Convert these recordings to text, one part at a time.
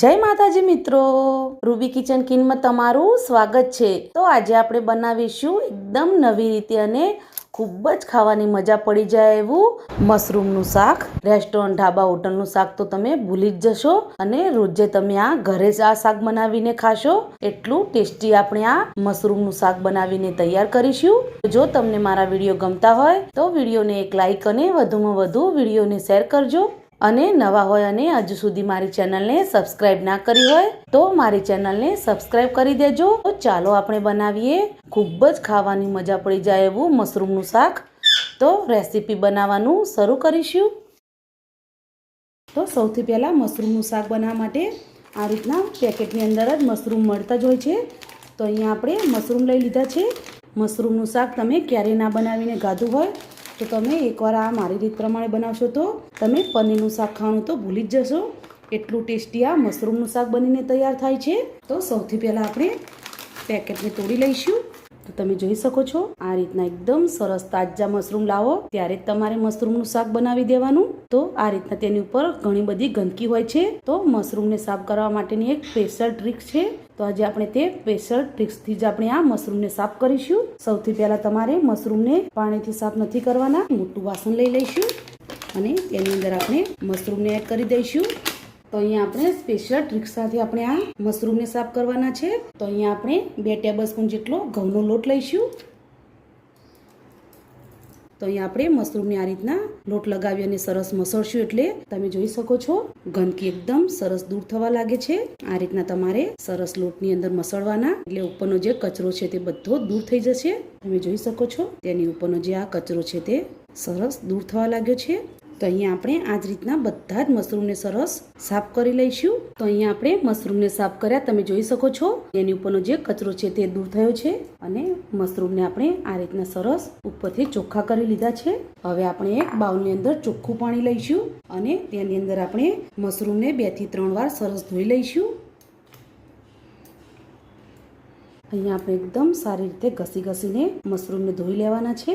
જય માતાજી મિત્રો. રૂબી કિચન કિનમાં તમારું સ્વાગત છે. તો આજે આપણે બનાવીશું એકદમ નવી રીતે અને ખૂબ જ ખાવાની મજા પડી જાય એવું મશરૂમનું શાક. રેસ્ટોરન્ટ, ઢાબા, હોટલનું શાક તો તમે ભૂલી જ જશો અને રોજે તમે આ ઘરે જ આ શાક બનાવીને ખાશો. એટલું ટેસ્ટી આપણે આ મશરૂમનું શાક બનાવીને તૈયાર કરીશું. જો તમને મારા વીડિયો ગમતા હોય તો વિડીયોને એક લાઈક અને વધુમાં વધુ વિડીયોને શેર કરજો. અને નવા હોય અને હજુ સુધી મારી ચેનલને સબસ્ક્રાઈબ ના કરી હોય, તો મારી ચેનલને સબસ્ક્રાઈબ કરી દેજો. તો ચાલો આપણે બનાવીએ ખૂબ જ ખાવાની મજા પડી જાય એવું મશરૂમનું શાક. તો રેસીપી બનાવવાનું શરૂ કરીશું. તો સૌથી પહેલાં મશરૂમનું શાક બનાવવા માટે આ રીતના પેકેટની અંદર જ મશરૂમ મળતા જ હોય છે. તો અહીંયા આપણે મશરૂમ લઈ લીધા છે. મશરૂમનું શાક તમે ક્યારેય ના બનાવીને ગાધું હોય તો તમે એકવાર આ મારી રીત પ્રમાણે બનાવશો તો તમે પનીરનું શાક ખાવાનું તો ભૂલી જ જશો. એટલું ટેસ્ટી આ મશરૂમનું શાક બનીને તૈયાર થાય છે. તો સૌથી પહેલાં આપણે પેકેટને તોડી લઈશું. તો તમે જોઈ શકો છો, આ રીતના એકદમ સરસ તાજા મશરૂમ લાવો. ત્યારે તમારે મશરૂમનું શાક બનાવી દેવાનું. તો આ રીતના તેની ઉપર ઘણી બધી ગંદકી હોય છે. તો મશરૂમને સાફ કરવા માટેની એક સ્પેશિયલ ટ્રીક છે. તો આજે આપણે તે સ્પેશિયલ ટ્રીક્સથી જ આપણે આ મશરૂમને સાફ કરીશું. સૌથી પહેલાં તમારે મશરૂમને પાણીથી સાફ નથી કરવાના, મોટું વાસણ લઈ લઈશું અને તેની અંદર આપણે મશરૂમને એડ કરી દઈશું. તો અહીંયા આપણે સ્પેશિયલ ટ્રીક સાથે આપણે આ મશરૂમને સાફ કરવાના છે. તો અહીંયા આપણે બે ટેબલ સ્પૂન જેટલો ઘઉંનો લોટ લઈશું. તો અહીંયા આપણે મશરૂમને આ રીતના લોટ લગાવી અને સરસ મસળશું એટલે તમે જોઈ શકો છો, ગંદકી એકદમ સરસ દૂર થવા લાગે છે. આ રીતના તમારે સરસ લોટની અંદર મસળવાના, એટલે ઉપરનો જે કચરો છે તે બધો દૂર થઈ જશે. તમે જોઈ શકો છો, તેની ઉપરનો જે આ કચરો છે તે સરસ દૂર થવા લાગ્યો છે. તો અહીંયા આપણે આ જ રીતના બધા જ મશરૂમને સરસ સાફ કરી લઈશું. તો અહીંયા આપણે મશરૂમને સાફ કર્યા, તમે જોઈ શકો છો. એની ઉપરનો જે કચરો છે તે દૂર થયો છે અને મશરૂમને આપણે આ રીતના સરસ ઉપરથી ચોખ્ખા કરી લીધા છે. હવે આપણે એક બાઉલની અંદર ચોખ્ખું પાણી લઈશું અને તેની અંદર આપણે મશરૂમને બેથી ત્રણ વાર સરસ ધોઈ લઈશું. અહીંયા આપણે એકદમ સારી રીતે ઘસી ઘસીને મશરૂમને ધોઈ લેવાના છે.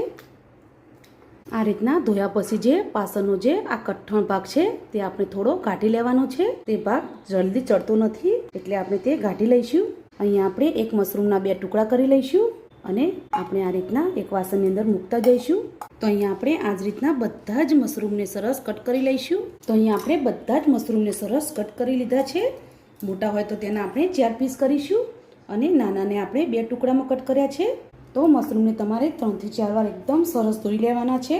આ રીતના ધોયા પછી જે પાસણનો જે આ કઠણ ભાગ છે તે આપણે થોડો કાઢી લેવાનો છે. તે ભાગ જલ્દી ચડતો નથી એટલે આપણે તે કાઢી લઈશું. અહીંયા આપણે એક મશરૂમના બે ટુકડા કરી લઈશું અને આપણે આ રીતના એક વાસણની અંદર મૂકતા જઈશું. તો અહીંયા આપણે આ જ રીતના બધા જ મશરૂમને સરસ કટ કરી લઈશું. તો અહીંયા આપણે બધા જ મશરૂમને સરસ કટ કરી લીધા છે. મોટા હોય તો તેના આપણે ચાર પીસ કરીશું અને નાનાને આપણે બે ટુકડામાં કટ કર્યા છે. તો મશરૂમને તમારે ત્રણથી ચાર વાર એકદમ સરસ ધોઈ લેવાના છે.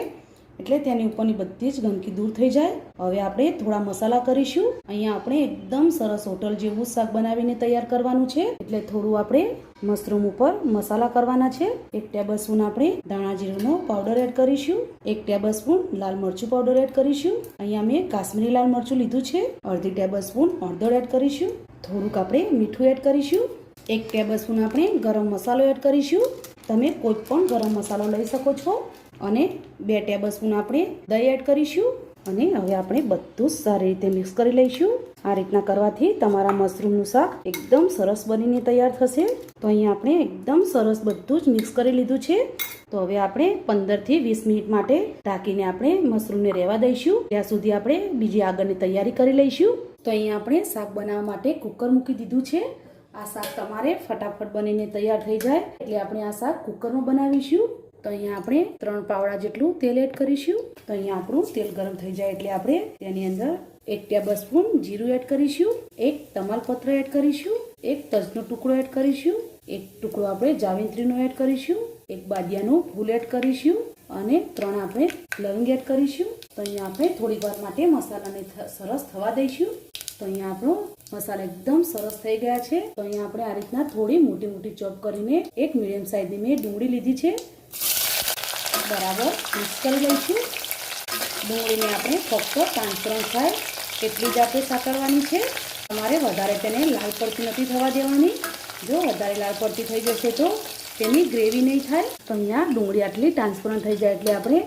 એટલે તેની ઉપરની બધી જ ગંદકી દૂર થઈ જાય. હવે આપણે થોડા મસાલા કરીશું. અહીંયા આપણે એકદમ સરસ હોટલ જેવું શાક બનાવીને તૈયાર કરવાનું છે. એટલે થોડું આપણે મશરૂમ ઉપર મસાલા કરવાના છે. એક ટેબલ સ્પૂન આપણે ધાણા જીરુંનો પાવડર એડ કરીશું. એક ટેબલ સ્પૂન લાલ મરચું પાવડર એડ કરીશું. અહીંયા મેં કાશ્મીરી લાલ મરચું લીધું છે. અડધી ટેબલ સ્પૂન હળદર એડ કરીશું. થોડુંક આપણે મીઠું એડ કરીશું. એક ટેબલ સ્પૂન આપણે ગરમ મસાલો એડ કરીશું. તમે કોઈ પણ ગરમ મસાલો લઈ શકો છો. અને બે ટેબલ સ્પૂન આપણે દહીં એડ કરીશું અને હવે આપણે બધું સારી રીતે મિક્સ કરી લઈશું. આ રીતના કરવાથી તમારા મશરૂમનું શાક એકદમ સરસ બનીને તૈયાર થશે. તો અહીંયા આપણે એકદમ સરસ બધું જ મિક્સ કરી લીધું છે. તો હવે આપણે પંદરથી વીસ મિનિટ માટે ઢાંકીને આપણે મશરૂમને રહેવા દઈશું. ત્યાં સુધી આપણે બીજી આગળની તૈયારી કરી લઈશું. તો અહીંયા આપણે શાક બનાવવા માટે કુકર મૂકી દીધું છે. આ શાક તમારે ફટાફટ બનીને તૈયાર થઈ જાય. એટલે આપણે આ શાક કુકરમાં બનાવીશું. તો અહીંયા આપણે ત્રણ પાવડા જેટલું તેલ એડ કરીશું. તો અહીંયા આપણું તેલ ગરમ થઈ જાય એટલે આપણે તેની અંદર એક ટેબલ સ્પૂન જીરું એડ કરીશું. એક તમાલપત્ર એડ કરીશું. એક તજનો ટુકડો એડ કરીશું. એક ટુકડો આપણે જાવિત્રીનો એડ કરીશું. એક બાદિયાનું ફૂલ એડ કરીશું. અને ત્રણ આપણે લવિંગ એડ કરીશું. તો અહીંયા આપણે થોડી વાર માટે મસાલાને સરસ થવા દઈશું. તો અહીંયા આપણો મસાલા એકદમ સરસ થઈ ગયા છે. તો અહીંયા આપણે આ રીતના થોડી મોટી મોટી ચોપ કરીને એક મીડિયમ સાઇઝની મેં ડુંગળી લીધી છે. બરાબર મિક્સ કરી લઈશું. ડુંગળીને આપણે ફક્ત ટ્રાન્સફરન્સ થાય એટલી જ આપણે સાકરવાની છે. તમારે વધારે તેને લાલ પડતી નથી થવા દેવાની. જો વધારે લાલ પડતી થઈ જશે તો તેની ગ્રેવી નહીં થાય. તો અહીંયા ડુંગળી આટલી ટ્રાન્સપરન્ટ થઈ જાય એટલે આપણે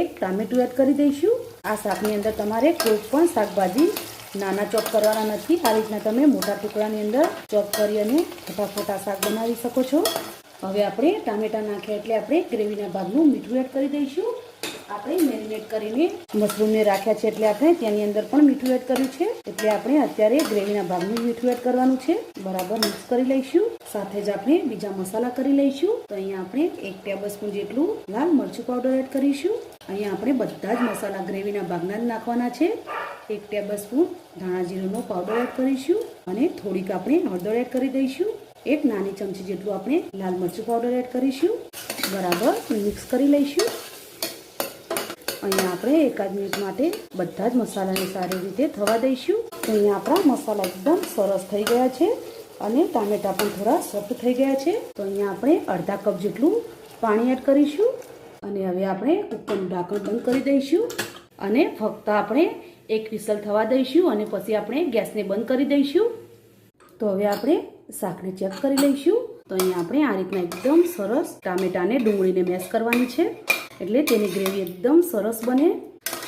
એક ટામેટું એડ કરી દઈશું. આ શાકની અંદર તમારે કોઈ પણ શાકભાજી નાના ચોપ કરવાના નથી. આ રીતના તમે મોટા ટુકડાની અંદર ચોપ કરી અને ફટાફટ આ શાક બનાવી શકો છો. હવે આપણે ટામેટા નાખ્યા એટલે આપણે ગ્રેવીના ભાગનું મીઠું એડ કરી દઈશું. આપણે મેરિનેટ કરીને મશરૂમને રાખ્યા છે એટલે આપણે તેની અંદર પણ મીઠું એડ કર્યું છે. એટલે આપણે અત્યારે ગ્રેવીના ભાગનું મીઠું એડ કરવાનું છે. બરાબર મિક્સ કરી લઈશું. સાથે જ આપણે બીજા મસાલા કરી લઈશું. તો અહીંયા આપણે એક ટેબલ સ્પૂન જેટલું લાલ મરચું પાવડર એડ કરીશું. અહીંયા આપણે બધા જ મસાલા ગ્રેવીના ભાગના જ નાખવાના છે. એક ટેબલ સ્પૂન ધાણા જીરુંનો પાવડર એડ કરીશું અને થોડીક આપણે હળદર એડ કરી દઈશું. એક નાની ચમચી જેટલું આપણે લાલ મરચું પાવડર એડ કરીશું. બરાબર મિક્સ કરી લઈશું. અહીંયા આપણે એકાદ મિનિટ માટે બધા જ મસાલાને સારી રીતે થવા દઈશું. અહીંયા આપણા મસાલા એકદમ સરસ થઈ ગયા છે અને ટામેટા પણ થોડા સોફ્ટ થઈ ગયા છે. તો અહીંયા આપણે અડધા કપ જેટલું પાણી એડ કરીશું. અને હવે આપણે કુકરનું ઢાંકણ બંધ કરી દઈશું. અને ફક્ત આપણે એક વિસલ થવા દઈશું અને પછી આપણે ગેસને બંધ કરી દઈશું. તો હવે આપણે શાકને ચેક કરી લઈશું. તો અહીંયા આપણે આ રીતના એકદમ સરસ ટામેટાને ડુંગળીને મેશ કરવાની છે. એટલે તેની ગ્રેવી એકદમ સરસ બને.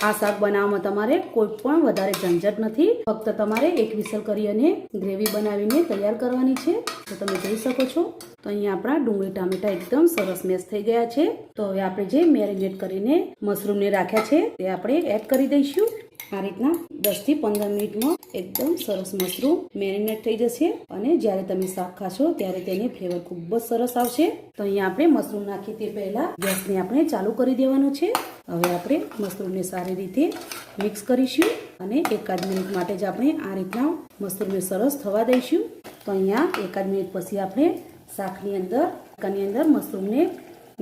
આ શાક બનાવવામાં તમારે કોઈ પણ વધારે ઝંઝટ નથી. ફક્ત તમારે એક વિસલ કરી અને ગ્રેવી બનાવીને તૈયાર કરવાની છે. તો તમે જોઈ શકો છો. તો અહીંયા આપણા ડુંગળી ટામેટા એકદમ સરસ મેશ થઈ ગયા છે. તો હવે આપણે જે મેરિનેટ કરીને મશરૂમને રાખ્યા છે, તે આપણે એડ કરી દઈશું. આ રીતના દસથી પંદર મિનિટમાં એકદમ સરસ મશરૂમ મેરિનેટ થઈ જશે. અને જ્યારે તમે શાક ખાશો ત્યારે તેની ફ્લેવર ખૂબ જ સરસ આવશે. તો અહીંયા આપણે મશરૂમ નાખી તે પહેલા ગેસને આપણે ચાલુ કરી દેવાનું છે. હવે આપણે મશરૂમને સારી રીતે મિક્સ કરીશું અને એકાદ મિનિટ માટે જ આપણે આ રીતના મશરૂમને સરસ થવા દઈશું. તો અહીંયા એકાદ મિનિટ પછી આપણે શાકની અંદર શાકની અંદર મશરૂમને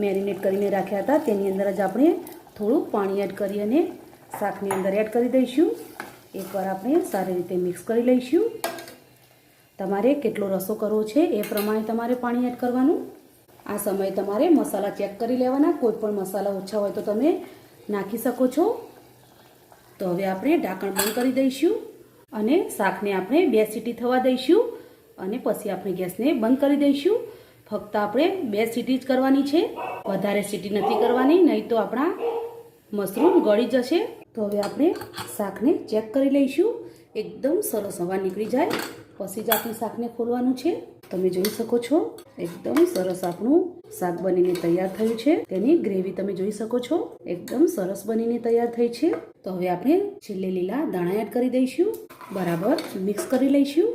મેરિનેટ કરીને રાખ્યા હતા. તેની અંદર જ આપણે થોડું પાણી એડ કરી અને શાકની અંદર એડ કરી દઈશું. એકવાર આપણે સારી રીતે મિક્સ કરી લઈશું. તમારે કેટલો રસો કરવો છે એ પ્રમાણે તમારે પાણી એડ કરવાનું. આ સમયે તમારે મસાલા ચેક કરી લેવાના. કોઈ પણ મસાલા ઓછા હોય તો તમે નાખી શકો છો. તો હવે આપણે ઢાંકણ બંધ કરી દઈશું અને શાકને આપણે બે સીટી થવા દઈશું અને પછી આપણે ગેસને બંધ કરી દઈશું. ફક્ત આપણે બે સીટી જ કરવાની છે. વધારે સીટી નથી કરવાની, નહીં તો આપણા મશરૂમ ગળી જશે. તો હવે આપણે શાકને ચેક કરી લઈશું. એકદમ સરસ હવા નીકળી જાય. પછી જ આપણે શાકને ખોલવાનું છે. તમે જોઈ શકો છો, એકદમ સરસ આપણું શાક બનીને તૈયાર થયું છે. તેની ગ્રેવી તમે જોઈ શકો છો. એકદમ સરસ બનીને તૈયાર થઈ છે. તો હવે આપણે છેલ્લે લીલા દાણા એડ કરી દઈશું. બરાબર મિક્સ કરી લઈશું.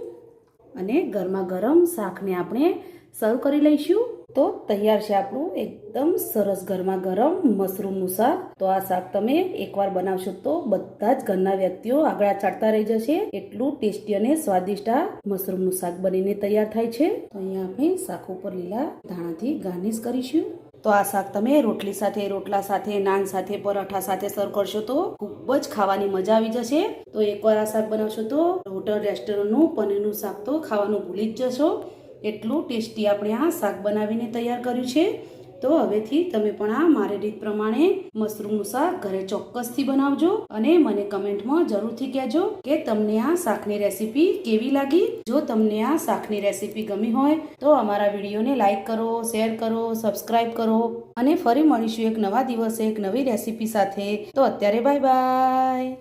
અને ગરમા ગરમ શાકને આપણે સર્વ કરી લઈશું. તો તૈયાર છે આપણું એકદમ સરસ ઘરમાં ગરમ મશરૂમનું શાક. તો આ શાક તમે એકવાર બનાવશો તો બધા જ ઘરના વ્યક્તિઓ આગળ ચાટતા રહી જશે. એટલું ટેસ્ટી અને સ્વાદિષ્ટ આ મશરૂમનું શાક બનીને તૈયાર થાય છે. તો અહીંયા આપણે શાક ઉપર લીલા ધાણાથી ગાર્નિશ કરીશું. તો આ શાક તમે રોટલી સાથે, રોટલા સાથે, નાન સાથે, પરાઠા સાથે સર્વ કરશો તો ખૂબ જ ખાવાની મજા આવી જશે. તો એકવાર આ શાક બનાવશો તો હોટલ રેસ્ટોરન્ટનું પનીરનું શાક તો ખાવાનું ભૂલી જ જશો. એટલું ટેસ્ટી આપણે આ શાક બનાવીને તૈયાર કર્યું છે. તો હવેથી તમે પણ આ મારી રીત પ્રમાણે મશરૂમનું શાક ઘરે ચોક્કસથી બનાવજો અને મને કમેન્ટમાં જરૂરથી કહેજો કે તમને આ શાકની રેસીપી કેવી લાગી. જો તમને આ શાકની રેસીપી ગમી હોય તો અમારા વિડીયોને લાઈક કરો, શેર કરો સબસ્ક્રાઈબ કરો અને ફરી મળીશું એક નવા દિવસે એક નવી રેસીપી સાથે. તો અત્યારે બાય બાય.